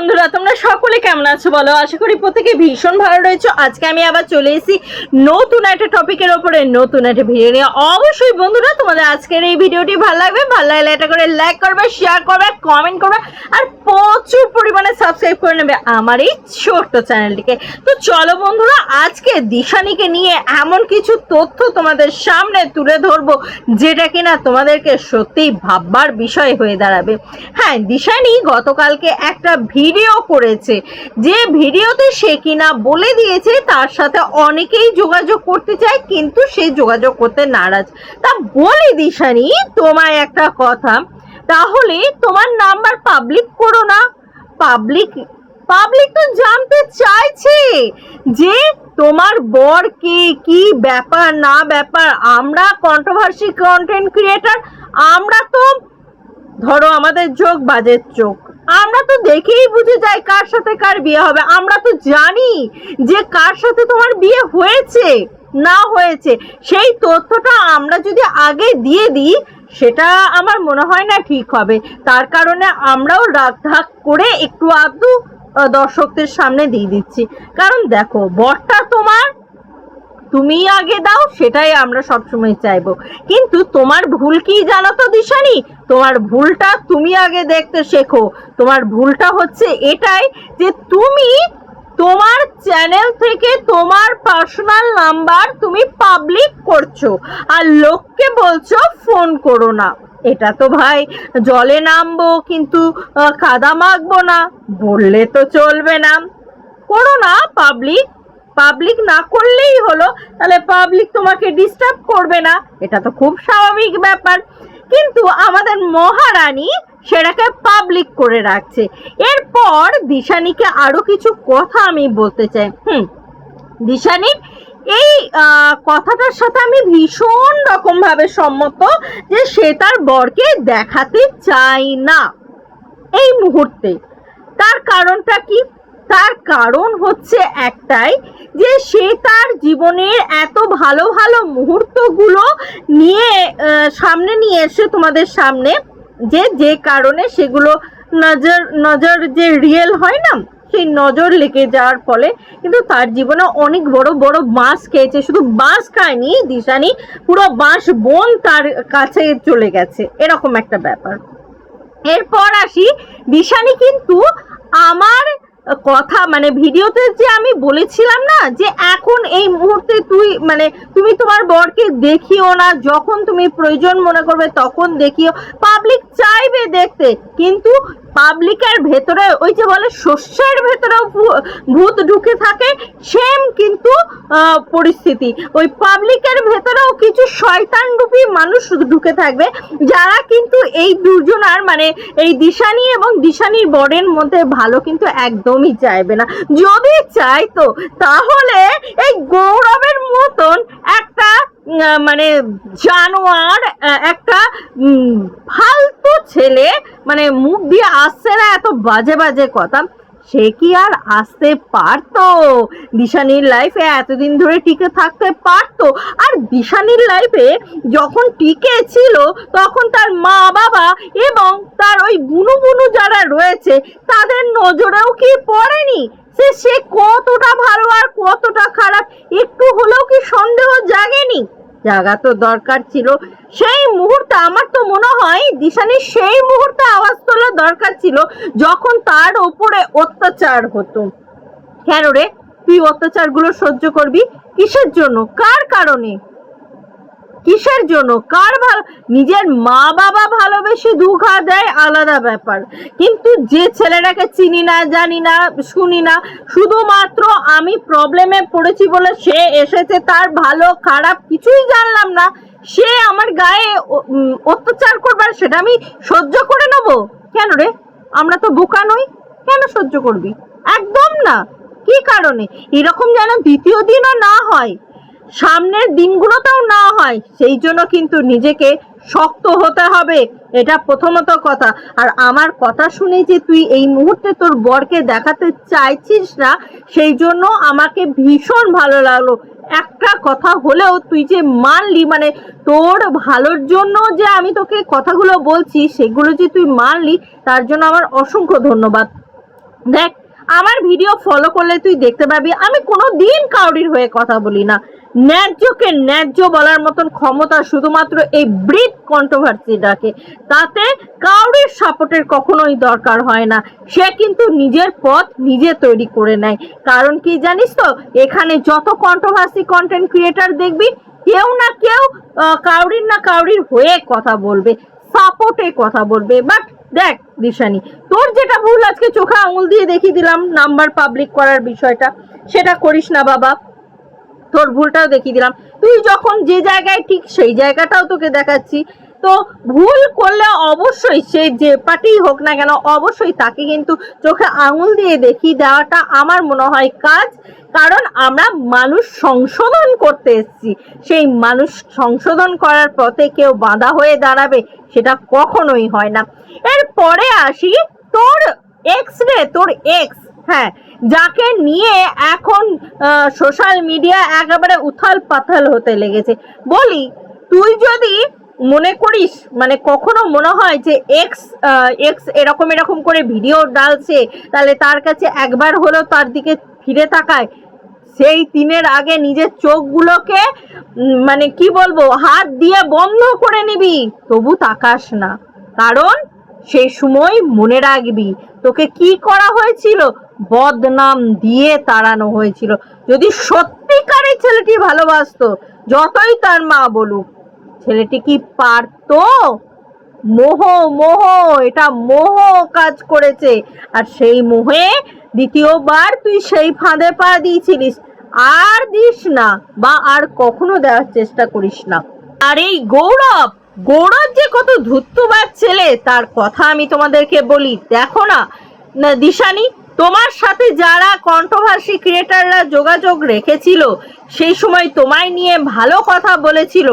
বন্ধুরা, তোমরা সকলে কেমন আছো বলো? আশা করি প্রত্যেকে ভীষণ ভালো রয়েছো। আজকে আমি আবার চলে এসেছি নতুন একটা টপিকের ওপরে, নতুন একটা ভিডিও নিয়ে। অবশ্যই বন্ধুরা, তোমাদের আজকের এই ভিডিওটি ভালো লাগবে। ভালো লাগলে এটা করে লাইক করবে শেয়ার করবে কমেন্ট করবে, আর প্রচুর পরিমাণে সাবস্ক্রাইব করে নেবে আমার এই ছোট্ট চ্যানেলটিকে তো চলো বন্ধুরা, আজকে দিশানিকে নিয়ে এমন কিছু তথ্য তোমাদের সামনে তুলে ধরবো, যেটা কিনা তোমাদেরকে সত্যিই ভাববার বিষয় হয়ে দাঁড়াবে। হ্যাঁ দিশানি গতকালকে একটা ভিডিও করেছে। যে ভিডিওতে সে কিনা বলে দিয়েছে, তার সাথে অনেকেই যোগাযোগ করতে চায়, কিন্তু সে যোগাযোগ করতে নারাজ। তা বলি দিশানি তোমায় একটা কথা। তাহলে তোমার নাম্বার পাবলিক করো না। পাবলিক পাবলিক তো জানতে চাইছে যে তোমার বর কে, কি ব্যাপার, না ব্যাপার। আমরা কন্ট্রোভার্সি কন্টেন্ট ক্রিয়েটার আমরা তো ধরো আমাদের চোখ বাজের চোখ। আমরা তো দেখেই বুঝে যাই কার সাথে কার বিয়ে হবে। আমরা তো জানি যে কার সাথে তোমার বিয়ে হয়েছে, না হয়েছে। সেই তথ্যটা আমরা যদি আগে দিয়ে দিই, সেটা আমার মনে হয় না ঠিক হবে। তার কারণে আমরাও রাগ ঢাক করে একটু আধটু দর্শকদের সামনে দিয়ে দিচ্ছি। কারণ দেখো, বরটা তোমার তুমি আগে দাও, সেটাই আমরা সবসময় চাইব। কিন্তু তোমার ভুল কি জানো তো, দিশানি? তোমার ভুলটা তুমি আগে দেখতে শেখো। তোমার ভুলটা হচ্ছে এটাই যে তুমি তোমার চ্যানেল থেকে তোমার পার্সোনাল নাম্বার তুমি পাবলিক করছ আর লোককে বলছো ফোন করো না। এটা তো ভাই, জলে নামবো কিন্তু কাদা মাখবো না। বললে তো চলবে না। করো না পাবলিক। পাবলিক না করলেই হলো, তাহলে পাবলিক তোমাকে ডিস্টার্ব করবে না। এটা তো খুব স্বাভাবিক ব্যাপার। কিন্তু আমাদের মহারানী সেটাকে পাবলিক করে রাখছে। এরপর দিশানিকে আরও কিছু কথা আমি বলতে চাই। হুম দিশানির এই কথাটার সাথে আমি ভীষণ রকম ভাবে সম্মত যে সে তার বরকে দেখাতে চায় না। এই মুহূর্তে। তার কারণটা কি? তার কারণ হচ্ছে একটাই যে সে তার জীবনের এত ভালো ভালো মুহূর্তগুলো নিয়ে সামনে নিয়ে এসে তোমাদের সামনে যে যে কারণে সেগুলো নজর নজর যে রিয়েল হয় না, সেই নজর লেগে যাওয়ার ফলে কিন্তু তার জীবনে অনেক বড় বড় বাঁশ খেয়েছে। শুধু বাঁশ খায়নি, দিশানি, পুরো বাঁশ বন তার কাছে চলে গেছে। এরকম একটা ব্যাপার। এরপর আসি, দিশানি কিন্তু আমার কথা মানে ভিডিওতে যে আমি বলেছিলাম না, যে এখন এই মুহূর্তে তুই মানে তুমি তোমার বরকে দেখিও না, যখন তুমি প্রয়োজন মনে করবে তখন দেখিও। পাবলিক চাইবে দেখতে, কিন্তু পাবলিকের ভেতরে, ওই যে বলে শস্যের ভেতরেও ভূত ঢুকে থাকে সেম কিন্তু পরিস্থিতি। ওই পাবলিকের ভেতরেও কিছু শয়তান রূপী মানুষ ঢুকে থাকবে, যারা কিন্তু এই দুজনার মানে এই দিশানি এবং দিশানির বরের মধ্যে ভালো কিন্তু একদমই চাইবে না। যদি চাইতো, তাহলে এই গৌরবের মতন একটা মানে জানোয়ার একটা ফালতু ছেলে মানে মুখ দিয়ে আসছে না এত বাজে বাজে কথা। সে কি আর আসতে পারতো? দিশানির লাইফে এতদিন ধরে টিকে থাকতে পারতো? আর দিশানির লাইফে যখন টিকে ছিল, তখন তার মা বাবা এবং তার ওই বুনু বুনু যারা রয়েছে, তাদের নজরেও কি পড়েনি? সে সে কতটা ভালো আর কতটা খারাপ, একটু হলেও কি সন্দেহ জাগেনি? জাগা তো দরকার ছিল। সেই মুহূর্তে আমার তো মনে হয় দিশানির সেই মুহূর্তে আওয়াজ তোলা দরকার ছিল, যখন তার ওপরে অত্যাচার হতো। কেন রে? তুই অত্যাচারগুলো সহ্য করবি? কিসের জন্য? কার কারণে? কিসের জন্য? কার ভালো নিজের মা বাবা ভালোবেসে দুঘা দেয় আলাদা ব্যাপার। কিন্তু যে ছেলেটাকে চিনি না, জানি না, শুনি না, শুধুমাত্র আমি প্রবলেমে পড়েছি বলে সে এসেছে তার ভালো, খারাপ কিছুই জানলাম না। সে আমার গায়ে অত্যাচার করবার সেটা আমি সহ্য করে নেব? কেন রে? আমরা তো বোকা নই। কেন সহ্য করবি? একদম না। কি কারণে? এরকম যেন দ্বিতীয় দিনও না হয়। সামনের দিনগুলোতেও না হয়, সেই জন্য কিন্তু নিজেকে শক্ত হতে হবে, এটা প্রথমত কথা। আর আমার কথা শুনে যে তুই এই মুহূর্তে তোর বরকে দেখাতে চাইছিস না, সেই জন্য আমাকে ভীষণ ভালো লাগল। একটা কথা হলেও তুই যে মানলি মানে তোর ভালোর জন্য যে আমি তোকে কথাগুলো বলছি, সেগুলো যে তুই মানলি, তার জন্য আমার অসংখ্য ধন্যবাদ। দেখ আমার ভিডিও ফলো করলে তুই দেখতে পাবি, আমি কোনো দিন কাউরির হয়ে কথা বলি না। ন্যায্যকে ন্যায্য বলার মতন ক্ষমতা শুধুমাত্র এই ব্রিথ কন্ট্রোভার্সিটাকে তাতে কাউরির সাপোর্টের কখনোই দরকার হয় না। সে কিন্তু নিজের পথ নিজে তৈরি করে নেয়। কারণ কি জানিস তো, এখানে যত কন্ট্রোভার্সি কন্টেন্ট ক্রিয়েটার দেখবি, কেউ না কেউ কাউরির না কাউরির হয়ে কথা বলবে সাপোর্টে কথা বলবে। বাট দেখ দিশানি। তোর যেটা ভুল, আজকে চোখে আঙুল দিয়ে দেখিয়ে দিলাম, নাম্বার পাবলিক করার বিষয়টা। সেটা করিস না বাবা। তোর ভুলটাও দেখিয়ে দিলাম। তুই যখন যে জায়গায় ঠিক সেই জায়গাটাও তোকে দেখাচ্ছি। তো ভুল করলে অবশ্যই সে যে পার্টি হোক না কেন, অবশ্যই তাকে কিন্তু চোখে আঙুল দিয়ে দেখিয়ে দেওয়াটা আমার মনে হয় কাজ। কারণ আমরা মানুষ সংশোধন করতে এসেছি। সেই মানুষ সংশোধন করার পথে কেউ বাধা হয়ে দাঁড়াবে সেটা কখনোই হয় না। এরপরে আসি তোর এক্স রে, তোর এক্স হ্যাঁ যাকে নিয়ে এখন সোশ্যাল মিডিয়া একেবারে উথাল পাথাল হতে লেগেছে। বলি, তুই যদি মনে করিস? মানে কখনো মনে হয় যে এক্স এক্স এরকম এরকম করে ভিডিও ডালছে, তাহলে তার কাছে একবার হলো তার দিকে ফিরে তাকায়। সেই দিনের আগে নিজের চোখগুলোকে মানে কি বলব, হাত দিয়ে বন্ধ করে নিবি, তবু তাকাস না। কারণ সেই সময় মনে রাখবি, তোকে কি করা হয়েছিল? বদনাম দিয়ে তাড়ানো হয়েছিল। যদি সত্যিকারের ছেলেটি ভালোবাসতো, যতই তার মা বলুক ছেলেটি কি পারতো? মোহ মোহ, এটা মোহ কাজ করেছে। আর সেই মোহে দ্বিতীয়বার তুই সেই ফাঁদে পা দিয়েছিলিস। আর দিস না বা আর কখনো দেওয়ার চেষ্টা করিস না। আর এই গৌরব গৌরব যে কত ধুত্তুবার ছেলে, তার কথা আমি তোমাদেরকে বলি। দেখো না দিশানি তোমার সাথে যারা কন্ট্রোভার্সি ক্রিয়েটাররা যোগাযোগ রেখেছিল, সেই সময় তোমায় নিয়ে ভালো কথা বলেছিল।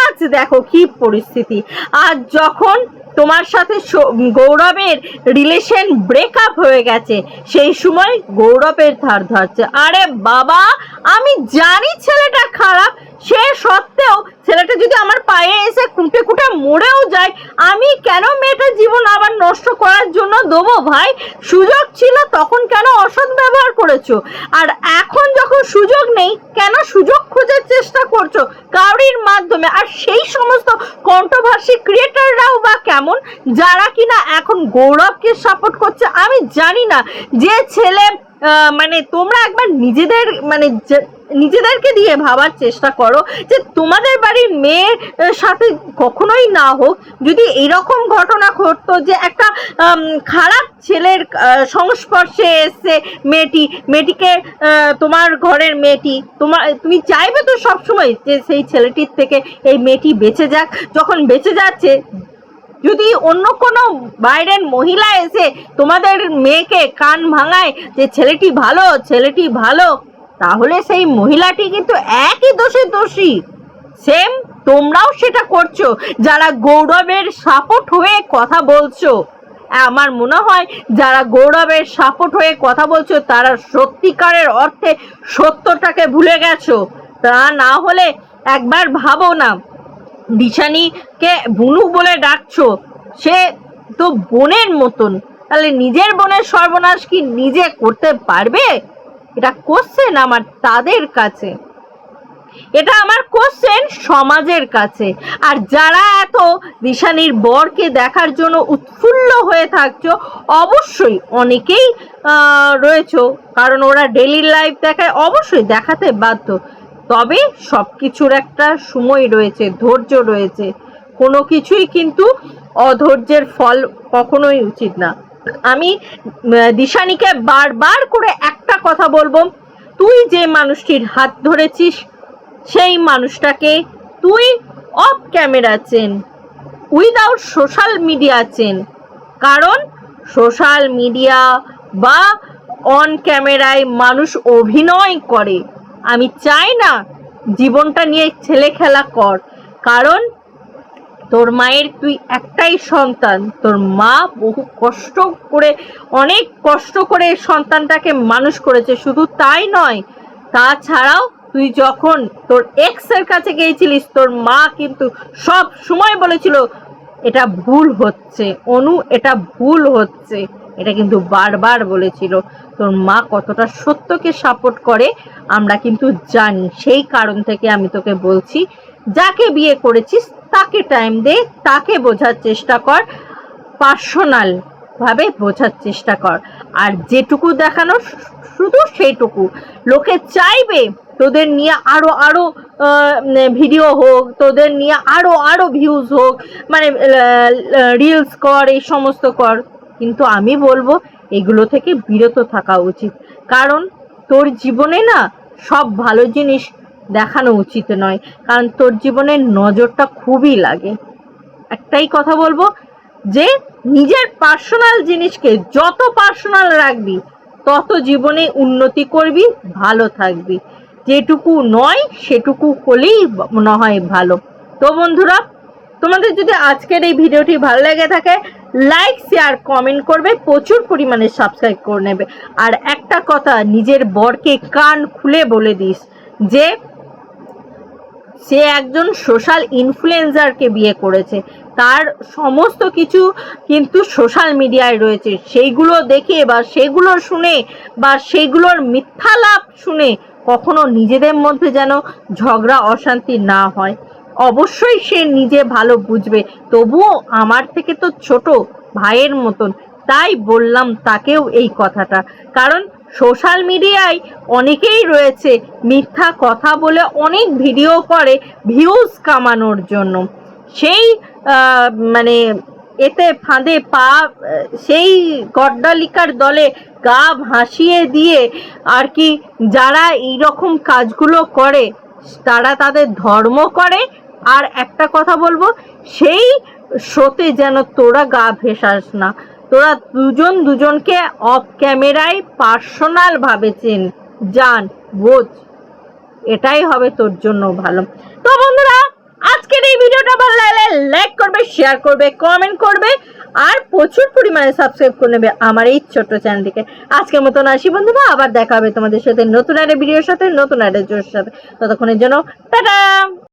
আজ দেখো কি পরিস্থিতি। আজ যখন তোমার সাথে গৌরবের রিলেশন ব্রেকআপ হয়ে গেছে, সেই সময় গৌরবের ধার ধরছে। আরে বাবা, আমি জানি ছেলেটা খারাপ, সে সত্ত্বেও ছেলেটা যদি আমার পায়ে এসে কুটে কুটে মরেও যায়, আমি কেন মেয়েটার জীবন আবার নষ্ট করার জন্য দেবো ভাই। সুযোগ ছিল তখন কেন অসৎ ব্যবহার করেছ? আর এখন যখন সুযোগ নেই, কেন সুযোগ খোঁজার চেষ্টা করছ কাউরির মাধ্যমে? আর সেই সমস্ত কন্ট্রোভার্সি ক্রিয়েটাররাও বা কেমন? যারা কিনা এখন গৌরবকে সাপোর্ট করছে, আমি জানি না। যে ছেলে মানে তোমরা একবার নিজেদের মানে নিজেদেরকে দিয়ে ভাবার চেষ্টা করো যে তোমাদের বাড়ির মেয়ের সাথে কখনোই না হোক যদি এরকম ঘটনা ঘটতো যে একটা খারাপ ছেলের সংস্পর্শে এসছে মেয়েটি, মেয়েটিকে তোমার ঘরের মেয়েটি, তোমার, তুমি চাইবে তো সবসময় যে সেই ছেলেটির থেকে এই মেয়েটি বেঁচে যাক। যখন বেঁচে যাচ্ছে, যদি অন্য কোনো বাইরের মহিলা এসে তোমাদের মেয়েকে কান ভাঙায় যে ছেলেটি ভালো ছেলেটি ভালো তাহলে সেই মহিলাটি কিন্তু একই দোষে দোষী। সেম তোমরাও সেটা করছ, যারা গৌরবের সাপোর্ট হয়ে কথা বলছো। আমার মনে হয় যারা গৌরবের সাপোর্ট হয়ে কথা বলছো, তারা সত্যিকারের অর্থে সত্যটাকে ভুলে গেছো। তা না হলে একবার ভাবো না দিশানিকে বুনু বলে ডাকছো। সে তো বোনের মতন। তাহলে নিজের বোনের সর্বনাশ কি নিজে করতে পারবে? এটা কোশ্চেন আমার তাদের কাছে। এটা আমার কোশ্চেন সমাজের কাছে। আর যারা এত দিশানির বরকে দেখার জন্য উৎফুল্ল হয়ে থাকছো, অবশ্যই অনেকেই রয়েছো। কারণ ওরা ডেলি লাইফ দেখায়, অবশ্যই দেখাতে বাধ্য। তবে সব কিছুর একটা সময় রয়েছে, ধৈর্য রয়েছে। কোনো কিছুই কিন্তু অধৈর্যের ফল কখনোই উচিত না। আমি দিশানিকে বারবার করে একটা কথা বলব। তুই যে মানুষটির হাত ধরেছিস, সেই মানুষটাকে তুই অফ ক্যামেরা চেন উইদাউট সোশ্যাল মিডিয়া চেন। কারণ সোশ্যাল মিডিয়া বা অন ক্যামেরায় মানুষ অভিনয় করে। আমি চাই না জীবনটা নিয়ে ছেলে খেলা কর। কারণ তোর মায়ের তুই একটাই সন্তান। তোর মা বহু কষ্ট করে, অনেক কষ্ট করে সন্তানটাকে মানুষ করেছে। শুধু তাই নয়, তাছাড়াও তুই যখন তোর এক্সের কাছে গিয়েছিলিস, তোর মা কিন্তু সব সময় বলেছিল, এটা ভুল হচ্ছে, অনু, এটা ভুল হচ্ছে। এটা কিন্তু বারবার বলেছিল। তোর মা কতটা সত্যকে সাপোর্ট করে, আমরা কিন্তু জানি। সেই কারণ থেকে আমি তোকে বলছি, যাকে বিয়ে করেছিস তাকে টাইম দে, তাকে বোঝার চেষ্টা কর পার্সোনাল ভাবে বোঝার চেষ্টা কর। আর যেটুকু দেখানো, শুধু সেইটুকু। লোকে চাইবে তোদের নিয়ে আরও আরও ভিডিও হোক, তোদের নিয়ে আরও আরও ভিউজ হোক মানে রিলস কর, এই সমস্ত কর। কিন্তু আমি বলব, এগুলো থেকে বিরত থাকা উচিত। কারণ তোর জীবনে না সব ভালো জিনিস দেখানো উচিত নয়। কারণ তোর জীবনের নজরটা খুবই লাগে। একটাই কথা বলব যে, নিজের পার্সোনাল জিনিসকে যত পার্সোনাল রাখবি, তত জীবনে উন্নতি করবি, ভালো থাকবি। যেটুকু নয়, সেটুকু হলেই মনে হয় ভালো। তো বন্ধুরা, তোমাদের যদি আজকের এই ভিডিওটি ভালো লেগে থাকে লাইক শেয়ার কমেন্ট করবে, প্রচুর পরিমাণে সাবস্ক্রাইব করে নেবে। আর একটা কথা, নিজের বরকে কান খুলে বলে দিস যে সে একজন সোশ্যাল ইনফ্লুয়েন্সারকে বিয়ে করেছে। তার সমস্ত কিছু কিন্তু সোশ্যাল মিডিয়ায় রয়েছে। সেইগুলো দেখে বা সেগুলো শুনে বা সেগুলোর মিথ্যা লাভ শুনে কখনো নিজেদের মধ্যে যেন ঝগড়া, অশান্তি না হয়। অবশ্যই সে নিজে ভালো বুঝবে। তবুও আমার থেকে তো ছোট ভাইয়ের মতন। তাই বললাম তাকেও এই কথাটা। কারণ সোশ্যাল মিডিয়ায় অনেকেই রয়েছে মিথ্যা কথা বলে অনেক ভিডিও করে ভিউজ কামানোর জন্য। সেই মানে এতে ফাঁদে পা, সেই গড্ডালিকার দলে গা ভাসিয়ে দিয়ে আর কি যারা এই রকম কাজগুলো করে, তারা তাদের ধর্ম করে। আর একটা কথা বলব, সেই শোতে যেন তোরা গা ভেসাস না। তোরা দুজন দুজনকে অফ ক্যামেরায় পার্সোনাল ভাবে চেন। জান, বোঝ। এটাই হবে তোর জন্য ভালো। তো বন্ধুরা, আজকের এই ভিডিওটা ভালো লাগলে লাইক করবে শেয়ার করবে কমেন্ট করবে, আর প্রচুর পরিমাণে সাবস্ক্রাইব করে নেবে আমার এই ছোট্ট চ্যানেলটিকে আজকের মতন আসি বন্ধুরা, আবার দেখা হবে তোমাদের সাথে নতুন একটা ভিডিওর সাথে, নতুন একটা জোর সাথে। ততক্ষণের জন্য, টাটা!